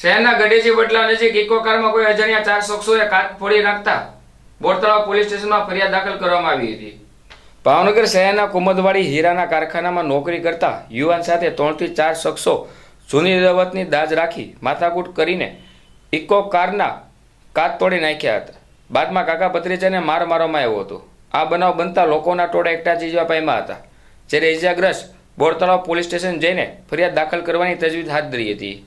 શહેરના ગઢેજી બદલા નજીક ઇકો કારમાં કોઈ અજાણ્યા ચાર શખ્સોએ કાચ ફોડી નાખતા બોરતળાવ પોલીસ સ્ટેશનમાં ફરિયાદ દાખલ કરવામાં આવી હતી. ભાવનગર શહેરના કુમદવાડી હીરાના કારખાનામાં નોકરી કરતા યુવાન સાથે ત્રણથી ચાર શખ્સો જૂની રવતની દાજ રાખી માથાકૂટ કરીને ઇકો કારના કાચ તોડી નાખ્યા હતા. બાદમાં કાકા ભત્રીજાને માર મારવામાં આવ્યો હતો. આ બનાવ બનતા લોકોના ટોળા એકઠા ચીજવા પામ્યા હતા, જ્યારે ઇજાગ્રસ્ત બોરતળાવ પોલીસ સ્ટેશન જઈને ફરિયાદ દાખલ કરવાની તજવીજ હાથ ધરી હતી.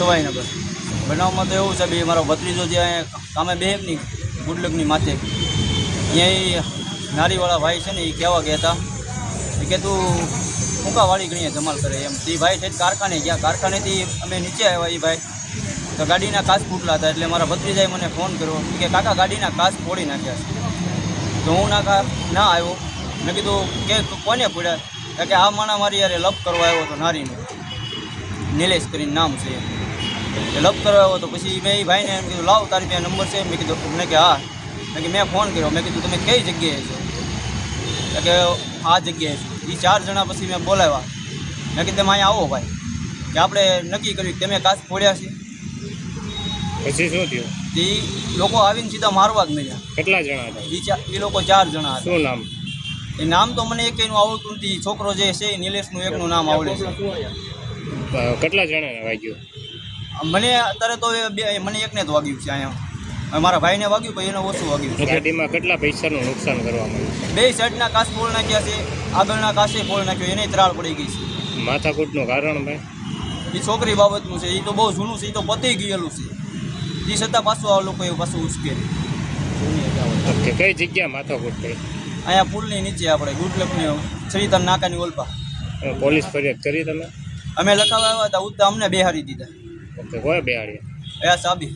સવાઈનગર. બનાવમાં તો એવું છે ભાઈ મારો ભત્રીજો જે અહીંયા કામે બેહકની ગુડલકની માથે. ત્યાં નારીવાળા ભાઈ છે ને, એ કહેવા કહેતા એ કે, તું ફૂંકાવાળી ગણીએ ધમાલ કરે. એમ. તે ભાઈ છે કારખાને ગયા. કારખાનેથી અમે નીચે આવ્યા એ ભાઈ. તો ગાડીના કાચ ફૂટલા હતા, એટલે મારા ભત્રીજાએ મને ફોન કર્યો. કે, કાકા, ગાડીના કાચ ફોડી નાખ્યા તો હું ના ના આવ્યો. મેં કીધું, કે કોને પડ્યા કે, આ માણા મારી યારે લપ કરવા આવ્યો હતો નારીને. નિલેશ કરીને નામ છે એ. લપ કરવા આવ્યો તો પછી મેં એ ભાઈને એમ કીધું લાવ તારી ત્યાં નંબર છે. મેં કીધું મેં કે હા. મેં કે મેં ફોન કર્યો. મેં કીધું તમે કઈ જગ્યાએ છો? એટલે કે આ જગ્યાએ છું. એ ચાર જણા પછી મેં બોલાવ્યા. મેં કીધું તમે અહીંયા આવો ભાઈ કે આપણે નક્કી કર્યું કે તમે કાચ ફોડ્યા છે. પછી શું થયું? એ લોકો આવીને સીધા મારવા જ મળ્યા. કેટલા જણા હતા? એ લોકો ચાર જણા હતા. શું નામ? એ નામ તો મને એકેયનું આવડતું નથી. છોકરો જે છે નિલેશનું એકનું નામ આવડે છે. કેટલા જણાને વાગ્યું? મને અત્યારે તો બે મને એકને જ વાગ્યું છે અહીંયા. મારા ભાઈને વાગ્યું પણ એને ઓછું વાગ્યું ગાડીમાં કેટલા પૈસાનું નુકસાન કરવામાં આવ્યું બે સાઈડના કાચ ફોડ નાખ્યા છે આગળના કાચે ફોડ નાખ્યો એને ત્રાળ પડી ગઈ છે. માથાકૂટનું કારણ ભાઈ? એ છોકરી બાબતનું છે એ તો બહુ જૂનું છે એ તો પતી ગયેલું છે. એ છતાં પાછું આ લોકો એવું પાછું ઉશ્કેરી. કઈ જગ્યા માથાકૂટ થઈ અહીંયા પુલની નીચે આપણે ગુડલકની શ્રીધર નાકાની ઓલપા પોલીસ ફરિયાદ કરી તમે? અમે લખાવ્યા આવ્યા હતા ઉત્તા અમને બેહારી દીધા. ઓકે કોઈ બેહાડ્યા એ સાબી.